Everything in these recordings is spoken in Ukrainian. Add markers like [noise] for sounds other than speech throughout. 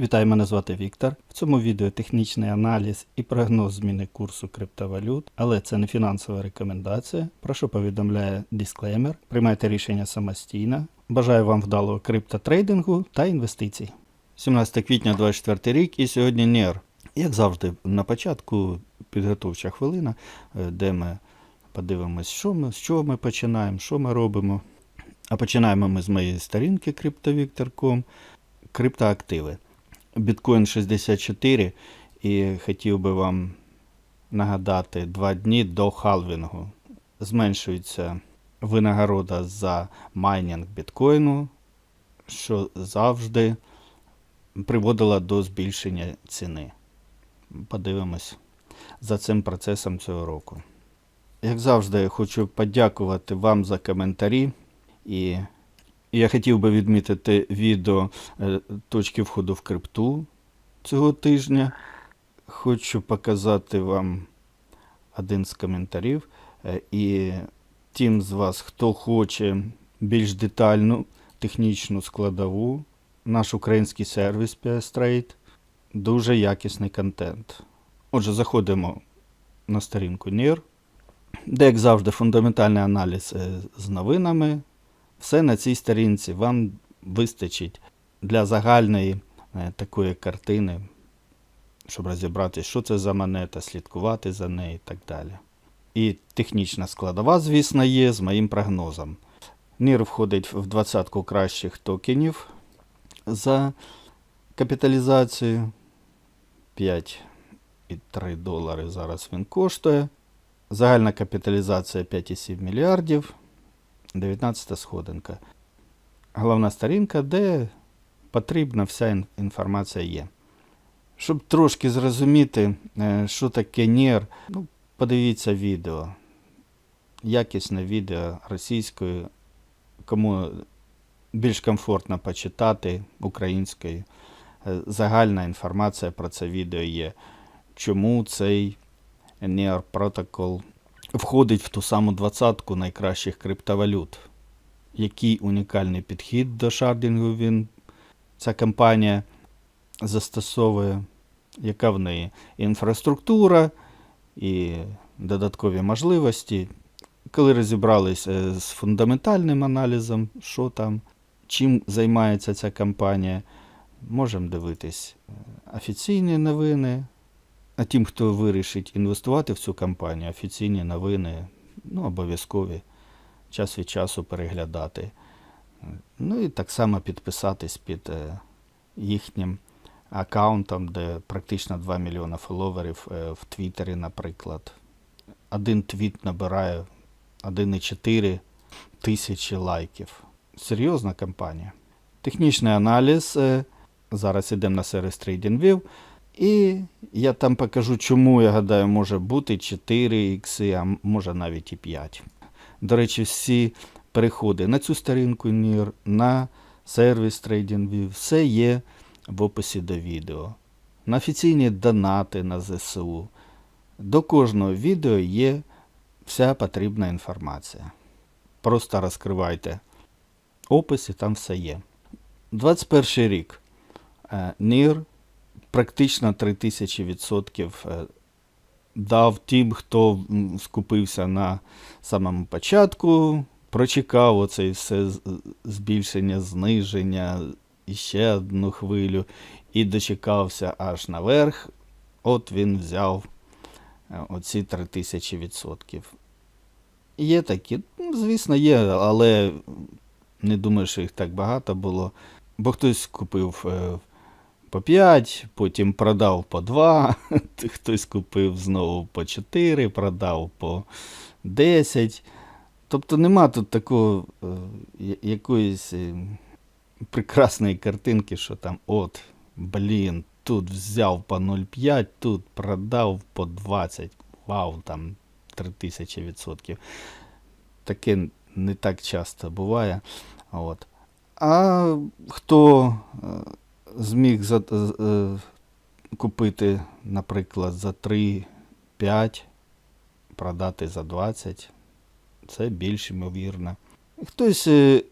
Вітаю, мене звати Віктор. В цьому відео технічний аналіз і прогноз зміни курсу криптовалют, але це не фінансова рекомендація. Про що повідомляє дисклеймер. Приймайте рішення самостійно. Бажаю вам вдалого криптотрейдингу та інвестицій. 17 квітня 24 рік і сьогодні НЕР. Як завжди, на початку підготовча хвилина, е, де ми подивимось, що ми, з чого ми починаємо, що ми робимо. А починаємо ми з моєї сторінки cryptovictor.com. Криптоактиви. Біткоін 64 і хотів би вам нагадати два дні до халвінгу. Зменшується винагорода за майнінг біткоїну, що завжди приводило до збільшення ціни. Подивимось за цим процесом цього року. Як завжди, я хочу подякувати вам за коментарі. І я хотів би відмітити відео е, точки входу в крипту цього тижня. Хочу показати вам один з коментарів. Е, І тим з вас, хто хоче більш детальну технічну складову, наш український сервіс PS Trade, дуже якісний контент. Отже, заходимо на сторінку NIR, де, як завжди, фундаментальний аналіз е, з новинами. Все на цій сторінці вам вистачить для загальної е, такої картини, щоб розібратися, що це за монета, слідкувати за нею і так далі. І технічна складова, звісно, є з моїм прогнозом. NIR входить в двадцятку кращих токенів за капіталізацію. 5,3 долари зараз він коштує. Загальна капіталізація 5,7 мільярдів. 19 сходинка. Головна сторінка, де потрібна вся інформація є. Щоб трошки зрозуміти, е, що таке NIR, ну, подивіться відео. Якісне відео російською, кому більш комфортно почитати українською. Е, Загальна інформація про це відео є. Чому цей NIR протокол входить в ту саму двадцятку найкращих криптовалют. Який унікальний підхід до шардингу він ця компанія застосовує, яка в неї інфраструктура і додаткові можливості. Коли розібрались е, з фундаментальним аналізом, що там, чим займається ця компанія, можемо дивитись е, офіційні новини, а тим, хто вирішить інвестувати в цю компанію, офіційні новини, ну, обов'язкові час від часу переглядати. Ну і так само підписатись під е, їхнім аккаунтом, де практично 2 мільйона фоловерів е, в Твіттері, наприклад. Один твіт набирає 1,4 тисячі лайків. Серйозна компанія. Технічний аналіз. е, Зараз йдемо на сервіс TradingView. І я там покажу, чому, я гадаю, може бути 4 ікси, а може навіть і 5. До речі, всі переходи на цю сторінку NIR, на сервіс TradingView, все є в описі до відео. На офіційні донати на ЗСУ. До кожного відео є вся потрібна інформація. Просто розкривайте опис і там все є. 21 рік. Е, NIR практично 3000% е, дав тим, хто скупився на самому початку, прочекав оце все збільшення, зниження, ще одну хвилю, і дочекався аж наверх. От він взяв е, оці 3000%. Є такі, ну, звісно, є, але не думаю, що їх так багато було. Бо хтось купив е, по 5, потім продав по 2, [laughs] хтось купив знову по 4, продав по 10. Тобто нема тут такого е, якоїсь е, прекрасної картинки, що там от, блін, тут взяв по 0,5, тут продав по 20. Вау, там 3000%. Таке не так часто буває. От. А хто е, зміг за, е, купити, наприклад, за 3-5, продати за 20, це більш ймовірно. Хтось е,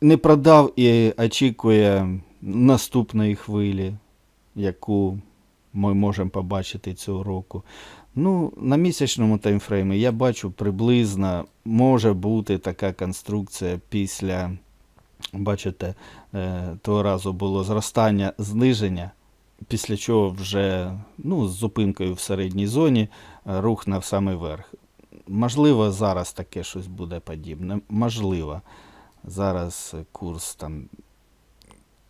не продав і очікує наступної хвилі. яку ми можемо побачити цього року. Ну, на місячному таймфреймі я бачу приблизно може бути така конструкція після, бачите, е, того разу було зростання, зниження, після чого вже ну, з зупинкою в середній зоні е, рух на самий верх. Можливо, зараз таке щось буде подібне. Можливо, зараз курс там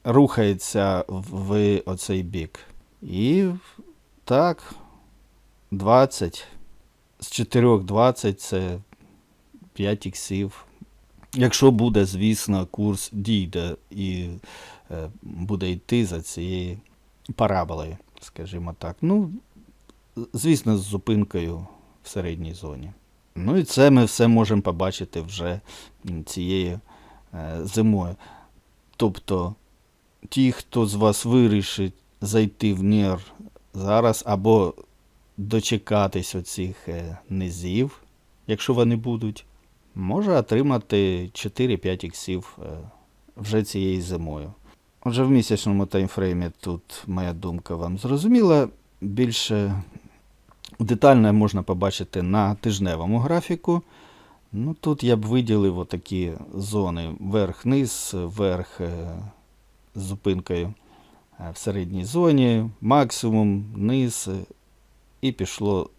рухається в оцей бік. І так, 20. З 4 20 це 5 іксів. Якщо буде, звісно, курс дійде і е, буде йти за цією параболою, скажімо так. Ну, звісно, з зупинкою в середній зоні. Ну і це ми все можемо побачити вже цією е, зимою. Тобто, ті, хто з вас вирішить зайти в НІР зараз або дочекатись оцих е, низів, якщо вони будуть, може отримати 4-5 іксів е, вже цією зимою. Отже, в місячному таймфреймі тут моя думка вам зрозуміла. Більше детально можна побачити на тижневому графіку. Ну, тут я б виділив отакі зони верх-низ, верх е, з зупинкою е, в середній зоні, максимум, низ і пішло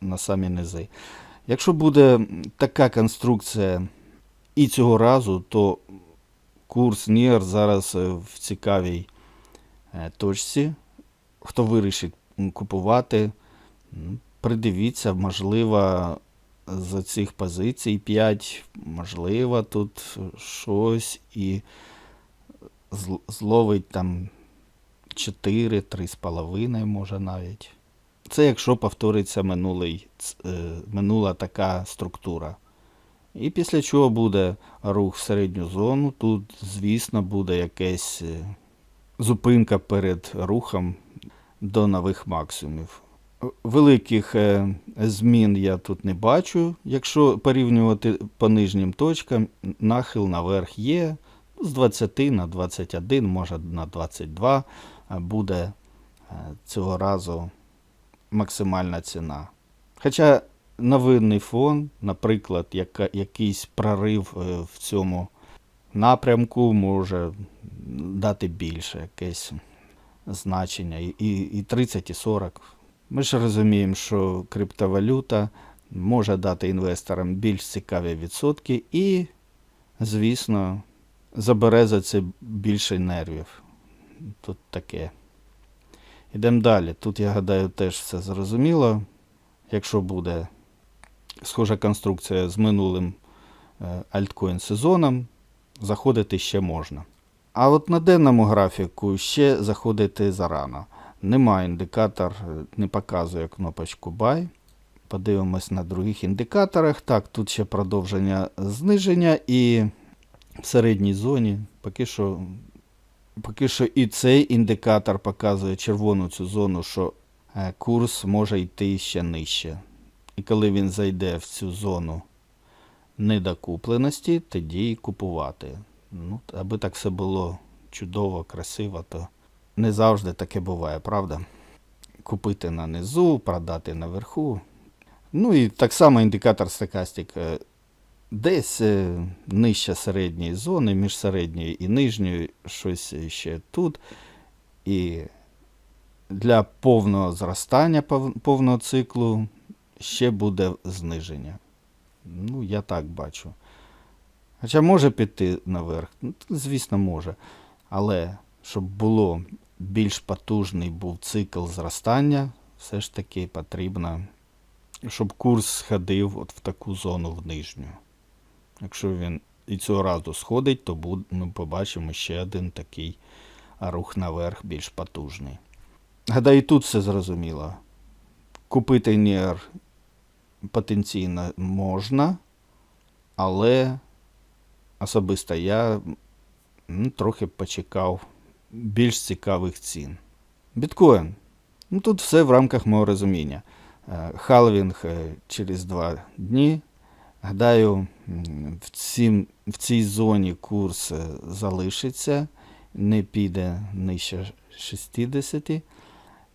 на самі низи. Якщо буде така конструкція і цього разу, то курс НІР зараз е, в цікавій е, точці. Хто вирішить купувати, придивіться, можливо, з цих позицій 5, можливо, тут щось і зловить там 4, 3,5 може навіть. Це якщо повториться минулий, е, минула така структура. І після чого буде рух в середню зону, тут, звісно, буде якась е, зупинка перед рухом до нових максимумів. Великих е, змін я тут не бачу. Якщо порівнювати по нижнім точкам, нахил наверх є. З 20 на 21, може на 22 е, буде цього разу максимальна ціна. Хоча новинний фон, наприклад, яка, якийсь прорив е, в цьому напрямку може дати більше якесь значення. І, і, і 30, і 40. Ми ж розуміємо, що криптовалюта може дати інвесторам більш цікаві відсотки і, звісно, забере за це більше нервів. Тут таке. Ідемо далі. Тут, я гадаю, теж все зрозуміло. Якщо буде схожа конструкція з минулим е, альткоін сезоном, заходити ще можна. А от на денному графіку ще заходити зарано. Нема індикатор, е, не показує кнопочку Buy. Подивимось на других індикаторах. Так, тут ще продовження зниження і в середній зоні поки що, поки що і цей індикатор показує червону цю зону, що е, курс може йти ще нижче. І коли він зайде в цю зону недокупленості, тоді і купувати. Ну, аби так все було чудово, красиво, то не завжди таке буває, правда? Купити на низу, продати наверху. Ну і так само індикатор стокастик е, десь е, нижче середньої зони, між середньою і нижньою, щось ще тут. І для повного зростання повного циклу ще буде зниження. Ну, я так бачу. Хоча може піти наверх, ну, звісно, може. Але щоб було більш потужний був цикл зростання, все ж таки потрібно, щоб курс сходив от в таку зону в нижню. Якщо він і цього разу сходить, то ми побачимо ще один такий рух наверх більш потужний. Гадаю, тут все зрозуміло. Купити НІР потенційно можна, але особисто я ну, трохи почекав більш цікавих цін. Біткоін. Ну, тут все в рамках мого розуміння. Е, Халвінг е, через два дні. Гадаю, в, цім, в цій зоні курс е, залишиться, не піде нижче 60.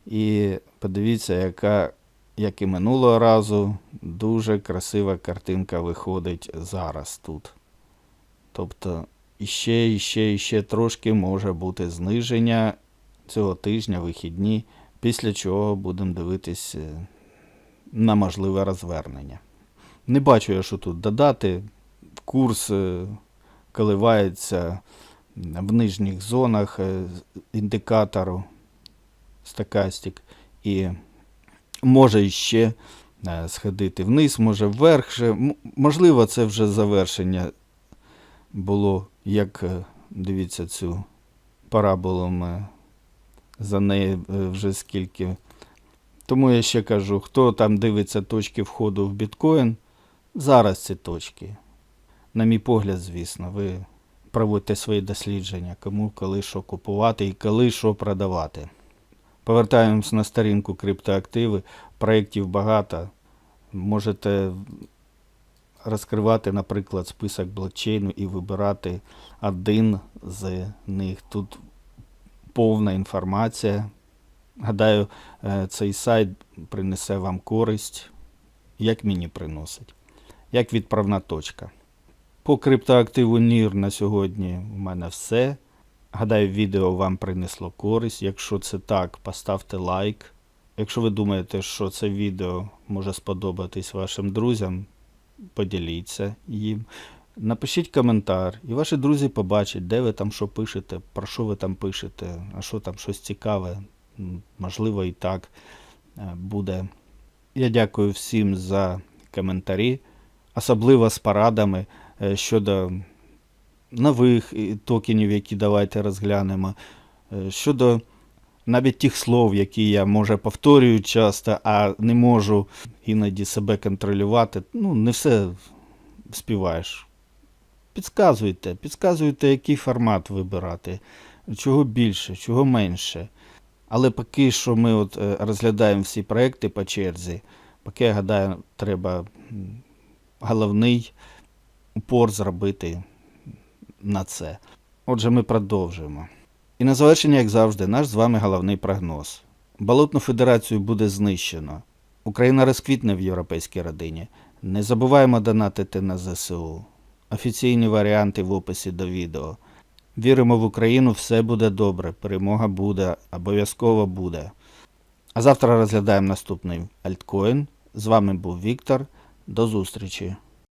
І подивіться, яка, як і минулого разу, дуже красива картинка виходить зараз тут. Тобто іще, іще, іще трошки може бути зниження цього тижня, вихідні, після чого будемо дивитись е, на можливе розвернення. Не бачу я, що тут додати. Курс е, коливається в нижніх зонах е, індикатору стакастик і може іще е, сходити вниз, може вверх. Можливо, це вже завершення було, як дивіться цю параболу ми за неї е, вже скільки. Тому я ще кажу, хто там дивиться точки входу в біткоін, зараз ці точки. На мій погляд, звісно, ви проводьте свої дослідження, кому коли що купувати і коли що продавати. Повертаємось на сторінку криптоактиви. Проєктів багато. Можете розкривати, наприклад, список блокчейну і вибирати один з них. Тут повна інформація. Гадаю, е, цей сайт принесе вам користь, як мені приносить, як відправна точка. По криптоактиву NIR на сьогодні у мене все. Гадаю, відео вам принесло користь. Якщо це так, поставте лайк. Якщо ви думаєте, що це відео може сподобатись вашим друзям, поділіться їм. Напишіть коментар, і ваші друзі побачать, де ви там що пишете, про що ви там пишете, а що там щось цікаве. Можливо, і так е, буде. Я дякую всім за коментарі, особливо з порадами е, щодо нових токенів, які давайте розглянемо, е, щодо навіть тих слов, які я може повторюю часто, а не можу іноді себе контролювати. Ну, не все співаєш. Підказуйте, підказуйте, який формат вибирати, чого більше, чого менше. Але поки що ми от е, розглядаємо всі проекти по черзі, поки я гадаю, треба головний упор зробити на це. Отже, ми продовжуємо. І на завершення, як завжди, наш з вами головний прогноз. Болотну федерацію буде знищено. Україна розквітне в європейській родині. Не забуваємо донатити на ЗСУ. Офіційні варіанти в описі до відео. Віримо в Україну, все буде добре. Перемога буде, обов'язково буде. А завтра розглядаємо наступний альткоін. З вами був Віктор. До зустрічі!